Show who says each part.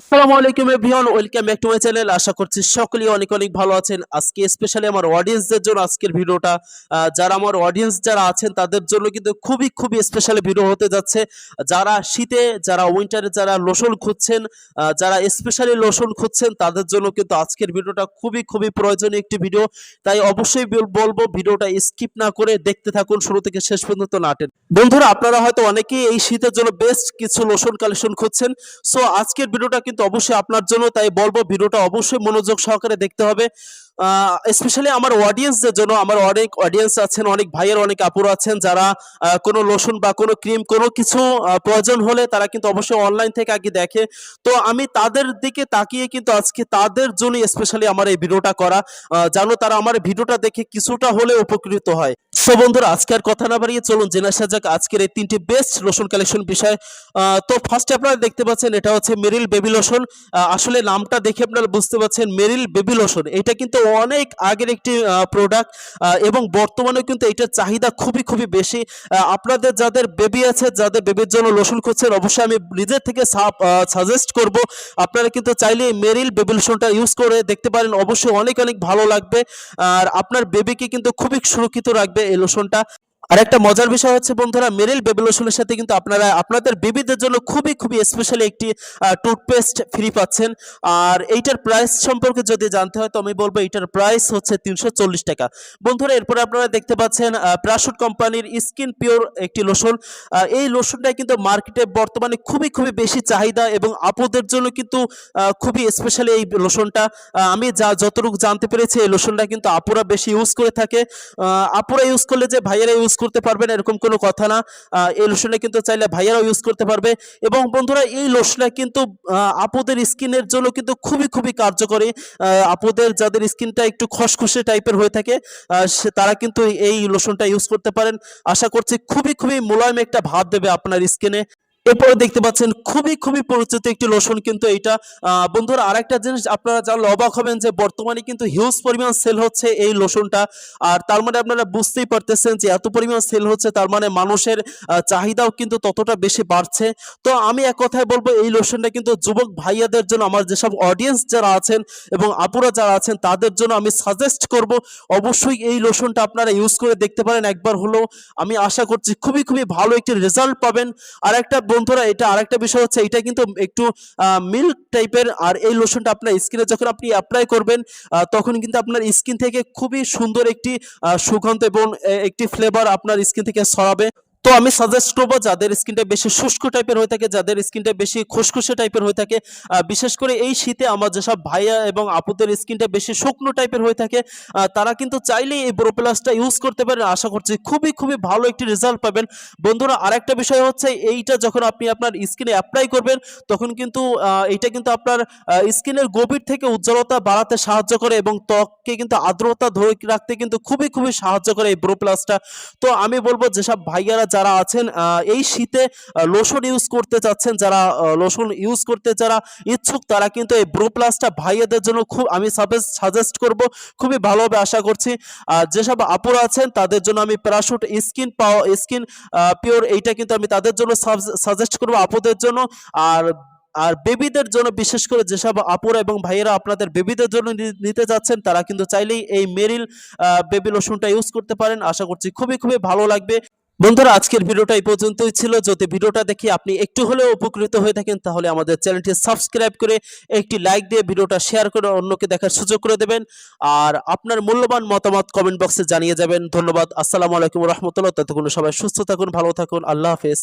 Speaker 1: আসসালামু আলাইকুম everyone, welcome back to my channel. আশা করছি সকলেই অনেক অনেক ভালো আছেন। আজকে স্পেশালি আমার অডিয়েন্সদের জন্য আজকের ভিডিওটা যারা আমার অডিয়েন্স যারা আছেন, তাদের জন্য কিন্তু খুবই খুবই স্পেশাল ভিডিও হতে যাচ্ছে। যারা শীতে, যারা উইন্টারে যারা লোশন খুঁজছেন যারা স্পেশালি লোশন খুঁজছেন, তাদের জন্য কিন্তু আজকের ভিডিওটা খুবই খুবই প্রয়োজনীয় একটি ভিডিও তাই অবশ্যই বলব, ভিডিওটা স্কিপ না করে দেখতে থাকুন, শুরু থেকে শেষ পর্যন্ত নাটেন বন্ধুরা, আপনারা হয়তো অনেকেই এই শীতের জন্য বেস্ট কিছু লোশন কালেকশন খুঁজছেন। সো আজকের ভিডিওটা কিন্তু অবশ্যই আপনার জন্য, তাই বলব ভিডিওটা অবশ্যই মনোযোগ সহকারে দেখতে হবে। স্পেশালি আমার অডিয়েন্সদের জন্য, আমার অনেক অডিয়েন্স আছেন, অনেক ভাইয়ের অনেক আপুর আছেন, যারা কোনো লোশন বা কোনো ক্রিম কোনো কিছু প্রয়োজন হলে তারা কিন্তু অবশ্যই অনলাইন থেকে আগে দেখে। তো আমি তাদের দিকে তাকিয়ে কিন্তু আজকে তাদের জন্য স্পেশালি আমার এই ভিডিওটা করা। জানো তারা আমার ভিডিওটা দেখে কিছুটা হলে উপকৃত হয়। সো বন্ধুরা, আজকে আর কথা না বাড়িয়ে চলুন, জেনে আসা যাক আজকের এই তিনটি বেস্ট লোশন কালেকশন বিষয়। তো ফার্স্টে আপনারা দেখতে পাচ্ছেন, এটা হচ্ছে মেরিল বেবি লোশন আসলে নামটা দেখে আপনারা বুঝতে পারছেন, মেরিল বেবি লোশন এটা কিন্তু অনেক আগের একটি প্রোডাক্ট এবং বর্তমানে কিন্তু এটার চাহিদা খুবই খুবই বেশি। আপনাদের যাদের বেবি আছে, যাদের বেবির জন্য লোশন খুঁজছেন, অবশ্যই আমি নিজের থেকে সাজেস্ট করব। আপনারা কিন্তু চাইলে মেরিল বেবি লোশনটা ইউজ করে দেখতে পারেন। অবশ্যই অনেক অনেক ভালো লাগবে। আর আপনার বেবিকে কিন্তু খুবই সুরক্ষিত রাখবে। এই লোশনটা আর একটা মজার বিষয় হচ্ছে বন্ধুরা, মেরিল বেবি লোশনের সাথে কিন্তু আপনারা, আপনাদের বেবিদের জন্য খুবই খুবই স্পেশালি একটি টুথপেস্ট ফ্রি পাচ্ছেন। আর এইটার প্রাইস সম্পর্কে যদি জানতে হয়, তো আমি বলব এইটার প্রাইস হচ্ছে তিনশো চল্লিশ টাকা। বন্ধুরা, এরপরে আপনারা দেখতে পাচ্ছেন প্রাশুট কোম্পানির স্কিন পিওর একটি লোশন এই লোশনটা কিন্তু মার্কেটে বর্তমানে খুবই খুবই বেশি চাহিদা এবং আপুদের জন্য কিন্তু খুবই স্পেশালি এই লোশনটা আমি যা, যতটুকু জানতে পেরেছি, এই লোশনটা কিন্তু আপুরা বেশি ইউজ করে থাকে। আপুরা ইউজ করলে যে ভাইয়েরা ইউজ করতে পারবেন এরকম কোনো কথা না। এই লোশনটা কিন্তু চাইলে ভাইয়ারাও ইউজ করতে পারবে। এবং বন্ধুরা, এই লোশনটা কিন্তু আপুদের স্কিনের জন্য কিন্তু খুবই খুবই কার্যকরী। আপুদের যাদের স্কিনটা একটু খসখসে টাইপের হয়ে থাকে তারা কিন্তু এই লোশনটা ইউজ করতে পারেন। আশা করছি খুবই খুবই মোলায়েম একটা ভাব দেবে আপনার স্কিনে এরপরে দেখতে পাচ্ছেন খুবই খুবই পরিচিত একটি লোশন কিন্তু এইটা। বন্ধুরা, আরেকটা জিনিস আপনারা জানলে অবাক হবেন যে বর্তমানে কিন্তু হিউজ পরিমাণ সেল হচ্ছে এই লোশনটা আর তার মানে আপনারা বুঝতেই পারতেছেন যে এত পরিমাণ সেল হচ্ছে, তার মানে মানুষের চাহিদাও কিন্তু ততটা বেশি বাড়ছে। তো আমি এক কথায় বলব, এই লোশনটা কিন্তু যুবক ভাইয়াদের জন্য, আমার যেসব অডিয়েন্স যারা আছেন এবং আপুরা যারা আছেন, তাদের জন্য আমি সাজেস্ট করব, অবশ্যই এই লোশনটা আপনারা ইউজ করে দেখতে পারেন। একবার হলেও আমি আশা করছি খুবই খুবই ভালো একটি রেজাল্ট পাবেন। আর একটা বন্ধুরা, এটা আরেকটা বিষয় হচ্ছে, এটা কিন্তু একটু মিল্ক টাইপের আর এই লোশনটা আপনার স্কিনে যখন আপনি অ্যাপ্লাই করবেন তখন কিন্তু আপনার স্কিন থেকে খুবই সুন্দর একটি সুগন্ধ এবং একটি ফ্লেভার আপনার স্কিন থেকে ছড়াবে। তো আমি সাজেস্ট করব যাদের স্কিনটা বেশি শুষ্ক টাইপের হয়ে থাকে, যাদের স্কিনটা বেশি খুসখুসে টাইপের হয়ে থাকে বিশেষ করে এই শীতে আমার যেসব ভাইয়া এবং আপুদের স্কিনটা বেশি শুকনো টাইপের হয়ে থাকে তারা কিন্তু চাইলেই এই ব্রোপ্লাসটা ইউজ করতে পারেন। আশা করছি খুবই খুবই ভালো একটি রেজাল্ট পাবেন। বন্ধুরা, আরেকটা বিষয় হচ্ছে এইটা যখন আপনি আপনার স্কিনে অ্যাপ্লাই করবেন, তখন কিন্তু এইটা কিন্তু আপনার স্কিনের গভীর থেকে উজ্জ্বলতা বাড়াতে সাহায্য করে এবং ত্বককে কিন্তু আর্দ্রতা ধরে রাখতে কিন্তু খুবই খুবই সাহায্য করে এই ব্রোপ্লাসটা তো আমি বলব, যেসব ভাইয়ারা যারা আছেন এই শীতে লোশন ইউজ করতে চাচ্ছেন, যারা লোশন ইউজ করতে যারা ইচ্ছুক, তারা কিন্তু এই ব্রু প্লাসটা ভাইয়াদের জন্য খুব, আমি সাজেস্ট করব। খুবই ভালো হবে আশা করছি। আর যেসব আপুরা আছেন, তাদের জন্য আমি প্যারাশুট স্কিন পাওয়া স্কিন পিওর এইটা কিন্তু আমি তাদের জন্য সাজেস্ট করব আপুদের জন্য। আর আর বেবিদের জন্য বিশেষ করে যেসব আপুরা এবং ভাইয়েরা আপনাদের বেবিদের জন্য নিতে যাচ্ছেন, তারা কিন্তু চাইলেই এই মেরিল বেবি লোশনটা ইউজ করতে পারেন। আশা করছি খুবই খুবই ভালো লাগবে। বন্ধুরা, আজকের ভিডিওটা এই পর্যন্তই ছিল। যদি ভিডিওটা দেখে আপনি একটু হলেও উপকৃত হয়ে থাকেন, তাহলে আমাদের চ্যানেলটি সাবস্ক্রাইব করে একটি লাইক দিয়ে ভিডিওটা শেয়ার করে অন্যকে দেখার সুযোগ করে দেবেন। আর আপনার মূল্যবান মতামত কমেন্ট বক্সে জানিয়ে যাবেন। ধন্যবাদ। আসসালামু আলাইকুম রহমতুল্লাহ। ততক্ষণ সবাই সুস্থ থাকুন, ভালো থাকুন। আল্লাহ হাফেজ।